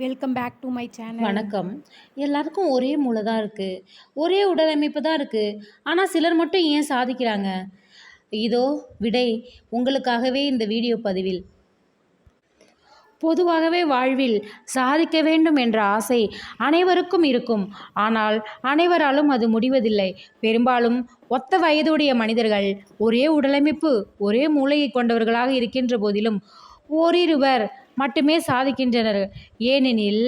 Welcome back to my channel வணக்கம். எல்லாருக்கும் ஒரே மூளை தான் இருக்குது ஒரே உடலமைப்பு தான் இருக்குது ஆனால் சிலர் மட்டும் ஏன் சாதிக்கிறாங்க? இதோ விடை. உங்களுக்காகவே இந்த வீடியோ பதிவில். பொதுவாகவே வாழ்வில் சாதிக்க வேண்டும் என்ற ஆசை அனைவருக்கும் இருக்கும். ஆனால் அனைவராலும் அது முடிவதில்லை. பெரும்பாலும் ஒத்த வயதுடைய மனிதர்கள் ஒரே உடலமைப்பு ஒரே மூளையை கொண்டவர்களாக இருக்கின்ற போதிலும் ஓரிருவர் மட்டுமே சாதிக்கின்றனர் ஏனெனில்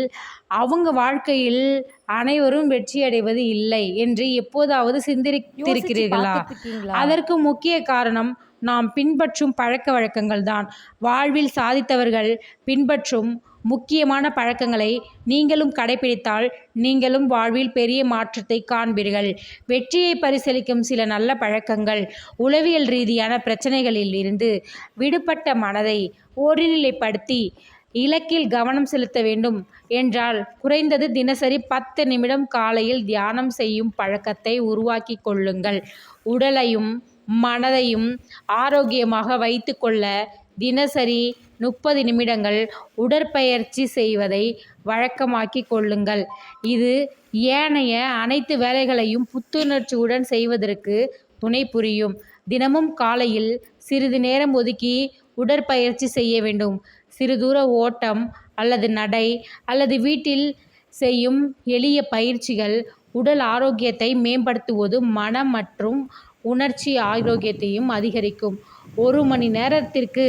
அவங்க வாழ்க்கையில் அனைவரும் வெற்றி அடைவது இல்லை என்று எப்போதாவது சிந்தித்திருக்கிறீர்களா? அதற்கு முக்கிய காரணம் நாம் பின்பற்றும் பழக்க வழக்கங்கள் தான் வாழ்வில் சாதித்தவர்கள் பின்பற்றும் முக்கியமான பழக்கங்களை நீங்களும் கடைபிடித்தால் நீங்களும் வாழ்வில் பெரிய மாற்றத்தை காண்பீர்கள். வெற்றியை பரிசீலிக்கும் சில நல்ல பழக்கங்கள் உளவியல் ரீதியான பிரச்சனைகளில் இருந்து விடுபட்ட மனதை ஒருநிலைப்படுத்தி இலக்கில் கவனம் செலுத்த வேண்டும் என்றால் குறைந்தது தினசரி பத்து நிமிடம் காலையில் தியானம் செய்யும் பழக்கத்தை உருவாக்கி கொள்ளுங்கள். உடலையும் மனதையும் ஆரோக்கியமாக வைத்துக்கொள்ள தினசரி முப்பது நிமிடங்கள் உடற்பயிற்சி செய்வதை வழக்கமாக்கி கொள்ளுங்கள். இது ஏனைய அனைத்து வேலைகளையும் புத்துணர்ச்சியுடன் செய்வதற்கு துணை புரியும். தினமும் காலையில் சிறிது நேரம் ஒதுக்கி உடற்பயிற்சி செய்ய வேண்டும். சிறு தூர ஓட்டம் அல்லது நடை அல்லது வீட்டில் செய்யும் எளிய பயிற்சிகள் உடல் ஆரோக்கியத்தை மேம்படுத்துவது மனம் மற்றும் உணர்ச்சி ஆரோக்கியத்தையும் அதிகரிக்கும். ஒரு மணி நேரத்திற்கு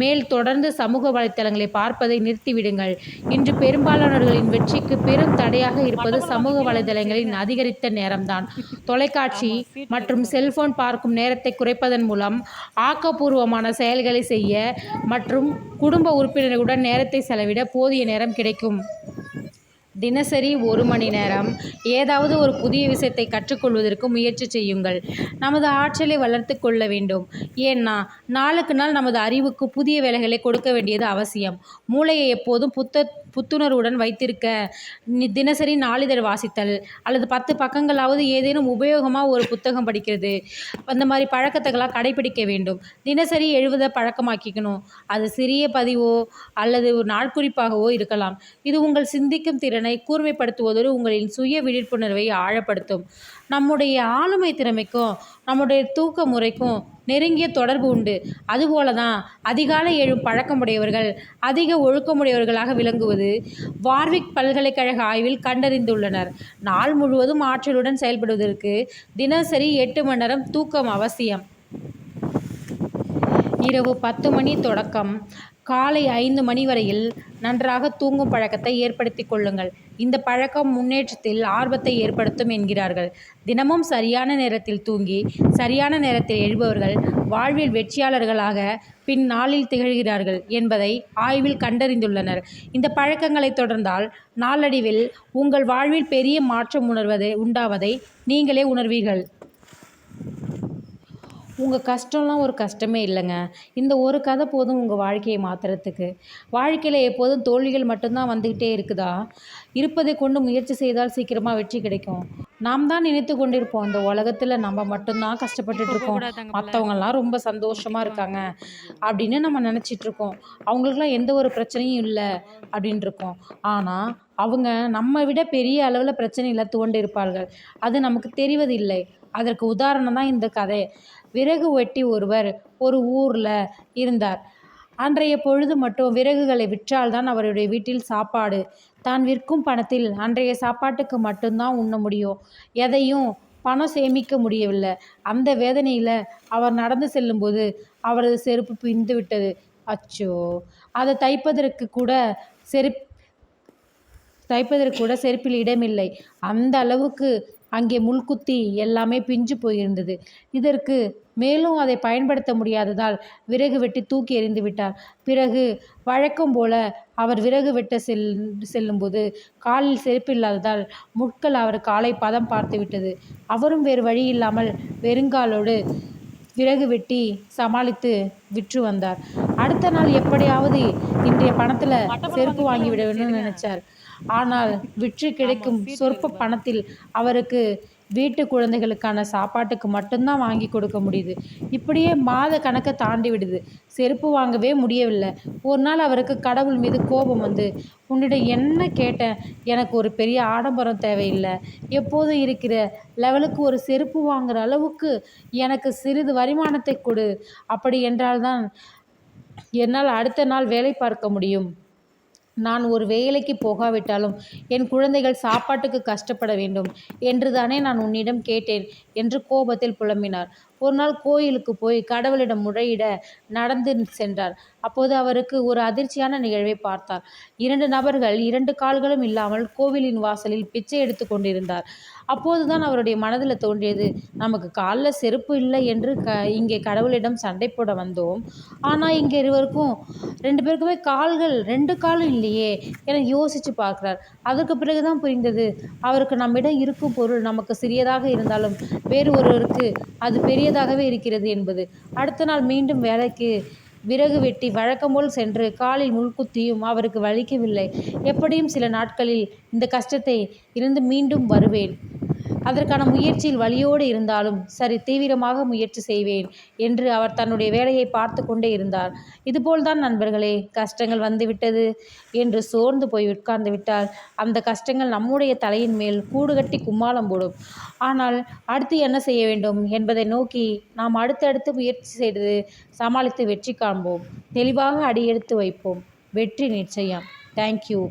மேல் தொடர்ந்து சமூக வலைத்தளங்களை பார்ப்பதை நிறுத்திவிடுங்கள். இன்று பெரும்பாலானவர்களின் வெற்றிக்கு பெரும் தடையாக இருப்பது சமூக வலைதளங்களின் அதிகரித்த நேரம்தான். தொலைக்காட்சி மற்றும் செல்போன் பார்க்கும் நேரத்தை குறைப்பதன் மூலம் ஆக்கப்பூர்வமான செயல்களை செய்ய மற்றும் குடும்ப உறுப்பினர்களுடன் நேரத்தை செலவிட போதிய நேரம் கிடைக்கும். தினசரி ஒரு மணி நேரம் ஏதாவது ஒரு புதிய விஷயத்தை கற்றுக்கொள்வதற்கு முயற்சி செய்யுங்கள். நமது ஆற்றலை வளர்த்து கொள்ள வேண்டும். ஏன்னா நாளுக்கு நாள் நமது அறிவுக்கு புதிய வேலைகளை கொடுக்க வேண்டியது அவசியம். மூளையை எப்போதும் புத்த புத்துணர்வுடன் வைத்திருக்க நி- தினசரி நாளிதழ் வாசித்தல் அல்லது பத்து பக்கங்களாவது ஏதேனும் உபயோகமாக ஒரு புத்தகம் படிக்கிறது. அந்த மாதிரி பழக்கத்தைகளாம் கடைபிடிக்க வேண்டும். தினசரி எழுவதை பழக்கமாக்கிக்கணும். அது சிறிய பதிவோ அல்லது ஒரு நாட்குறிப்பாகவோ இருக்கலாம். இது உங்கள் சிந்திக்கும் திறனை கூர்மைப்படுத்துவதோடு உங்களின் சுய விழிப்புணர்வை ஆழப்படுத்தும். நம்முடைய ஆளுமை திறமைக்கும் நம்முடைய தூக்க முறைக்கும் நெருங்கிய தொடர்பு உண்டு. அதுபோல தான் அதிகாலை எழும் பழக்கமுடையவர்கள் அதிக ஒழுக்கமுடையவர்களாக விளங்குவது வார்விக் பல்கலைக்கழக ஆய்வில் கண்டறிந்துள்ளனர். நாள் முழுவதும் ஆற்றலுடன் செயல்படுவதற்கு தினசரி எட்டு மணி நேரம் தூக்கம் அவசியம். இரவு பத்து மணி தொடக்கம். காலை ஐந்து மணி வரையில் நன்றாக தூங்கும் பழக்கத்தை ஏற்படுத்திக் கொள்ளுங்கள். இந்த பழக்கம் முன்னேற்றத்தில் ஆர்வத்தை ஏற்படுத்தும் என்கிறார்கள். தினமும் சரியான நேரத்தில் தூங்கி சரியான நேரத்தில் எழுபவர்கள் வாழ்வில் வெற்றியாளர்களாக பின் நாளில் திகழ்கிறார்கள் என்பதை ஆய்வில் கண்டறிந்துள்ளனர். இந்த பழக்கங்களை தொடர்ந்தால் நாளடைவில் உங்கள் வாழ்வில் பெரிய மாற்றம் உணர்வதை உண்டாவதை நீங்களே உணர்வீர்கள். உங்கள் கஷ்டம்லாம் ஒரு கஷ்டமே இல்லைங்க. இந்த ஒரு கதை போதும் உங்கள் வாழ்க்கையை மாற்றுறதுக்கு வாழ்க்கையில் எப்போதும் தோல்விகள் மட்டும்தான் வந்துக்கிட்டே இருக்குதா? இருப்பதை கொண்டு முயற்சி செய்தால் சீக்கிரமாக வெற்றி கிடைக்கும். நாம் தான் நினைத்து கொண்டிருப்போம் இந்த உலகத்தில் நம்ம மட்டும்தான் கஷ்டப்பட்டுட்டு இருக்கோம். மற்றவங்கெல்லாம் ரொம்ப சந்தோஷமாக இருக்காங்க அப்படின்னு நம்ம நினச்சிட்டு இருக்கோம். அவங்களுக்குலாம் எந்த ஒரு பிரச்சனையும் இல்லை அப்படின்னு இருக்கோம். ஆனால் அவங்க நம்ம விட பெரிய அளவில் பிரச்சனையில் துவண்டு இருப்பார்கள். அது நமக்கு தெரிவதில்லை. அதற்கு உதாரணம் தான் இந்த கதை. விறகு வெட்டி ஒருவர் ஒரு ஊரில் இருந்தார். அன்றைய பொழுது மட்டும் விறகுகளை விற்றால்தான் அவருடைய வீட்டில் சாப்பாடு. தான் விற்கும் பணத்தில் அன்றைய சாப்பாட்டுக்கு மட்டும்தான் உண்ண முடியும். எதையும் பணம் சேமிக்க முடியவில்லை. அந்த வேதனையில் அவர் நடந்து செல்லும்போது அவரது செருப்பு பிந்து விட்டது. அச்சோ! அதை தைப்பதற்கு கூட செருப் தைப்பதற்கு கூட செருப்பில் இடமில்லை. அந்த அளவுக்கு அங்கே முள்குத்தி எல்லாமே பிஞ்சு போயிருந்தது. இதற்கு மேலும் அதை பயன்படுத்த முடியாததால் விறகு வெட்டி தூக்கி எறிந்து விட்டார். பிறகு வழக்கம் போல அவர் விறகு வெட்ட செல் செல்லும்போது காலில் செருப்பு இல்லாததால் முட்கள் அவர் காலை பதம் பார்த்து விட்டது. அவரும் வேறு வழி இல்லாமல் வெறுங்காலோடு விறகு வெட்டி சமாளித்து விற்று வந்தார். அடுத்த நாள் எப்படியாவது இன்றைய பணத்தில் செருப்பு வாங்கி விட வேணும்னு நினைச்சார். ஆனால் விற்று கிடைக்கும் சொற்ப பணத்தில் அவருக்கு வீட்டு குழந்தைகளுக்கான சாப்பாட்டுக்கு மட்டும்தான் வாங்கி கொடுக்க முடியுது. இப்படியே மாத கணக்கை தாண்டி விடுது. செருப்பு வாங்கவே முடியவில்லை. ஒரு நாள் அவருக்கு கடவுள் மீது கோபம் வந்து உன்னிடம் என்ன கேட்டேன்? எனக்கு ஒரு பெரிய ஆடம்பரம் தேவையில்லை. எப்போதும் இருக்கிற லெவலுக்கு ஒரு செருப்பு வாங்குற அளவுக்கு எனக்கு சிறிது வருமானத்தை கொடு. அப்படி என்றால்தான் என்னால் அடுத்த நாள் வேலை பார்க்க முடியும். நான் ஒரு வேலைக்கு போகாவிட்டாலும் என் குழந்தைகள் சாப்பாட்டுக்கு கஷ்டப்பட வேண்டும் என்றுதானே நான் உன்னிடம் கேட்டேன் என்று கோபத்தில் புலம்பினார். ஒரு நாள் கோயிலுக்கு போய் கடவுளிடம் முறையிட நடந்து சென்றார். அப்போது அவருக்கு ஒரு அதிர்ச்சியான நிகழ்வை பார்த்தார். இரண்டு நபர்கள் இரண்டு கால்களும் இல்லாமல் கோவிலின் வாசலில் பிச்சை எடுத்து கொண்டிருந்தார். அப்போதுதான் அவருடைய மனதில் தோன்றியது நமக்கு காலில் செருப்பு இல்லை என்று க இங்கே கடவுளிடம் சண்டை போட வந்தோம். ஆனால் இங்கே இருவருக்கும் ரெண்டு பேருக்குமே கால்கள் ரெண்டு காலும் இல்லையே என யோசித்து பார்க்குறார். அதற்கு பிறகுதான் புரிந்தது அவருக்கு நம்மிடம் இருக்கும் பொருள் நமக்கு சிறியதாக இருந்தாலும் வேறு ஒருவருக்கு அது பெரியதாகவே இருக்கிறது என்பது. அடுத்த நாள் மீண்டும் வேலைக்கு விறகு வெட்டி வழக்கம்போல் சென்று காலில் முள்குத்தியும் அவருக்கு வலிக்கவில்லை. எப்படியும் சில நாட்களில் இந்த கஷ்டத்தை இருந்து மீண்டும் வருவேன். அதற்கான முயற்சியில் வலியோடு இருந்தாலும் சரி தீவிரமாக முயற்சி செய்வேன் என்று அவர் தன்னுடைய வேலையை பார்த்து கொண்டே இருந்தார். இதுபோல்தான் நண்பர்களே கஷ்டங்கள் வந்துவிட்டது என்று சோர்ந்து போய் உட்கார்ந்து விட்டால் அந்த கஷ்டங்கள் நம்முடைய தலையின் மேல் கூடு கட்டி கும்மாளம் போடும். ஆனால் அடுத்து என்ன செய்ய வேண்டும்? என்பதை நோக்கி நாம் அடுத்தடுத்து முயற்சி செய்து சமாளித்து வெற்றி காண்போம். தெளிவாக அடியெடுத்து வைப்போம். வெற்றி நிச்சயம். தேங்க்யூ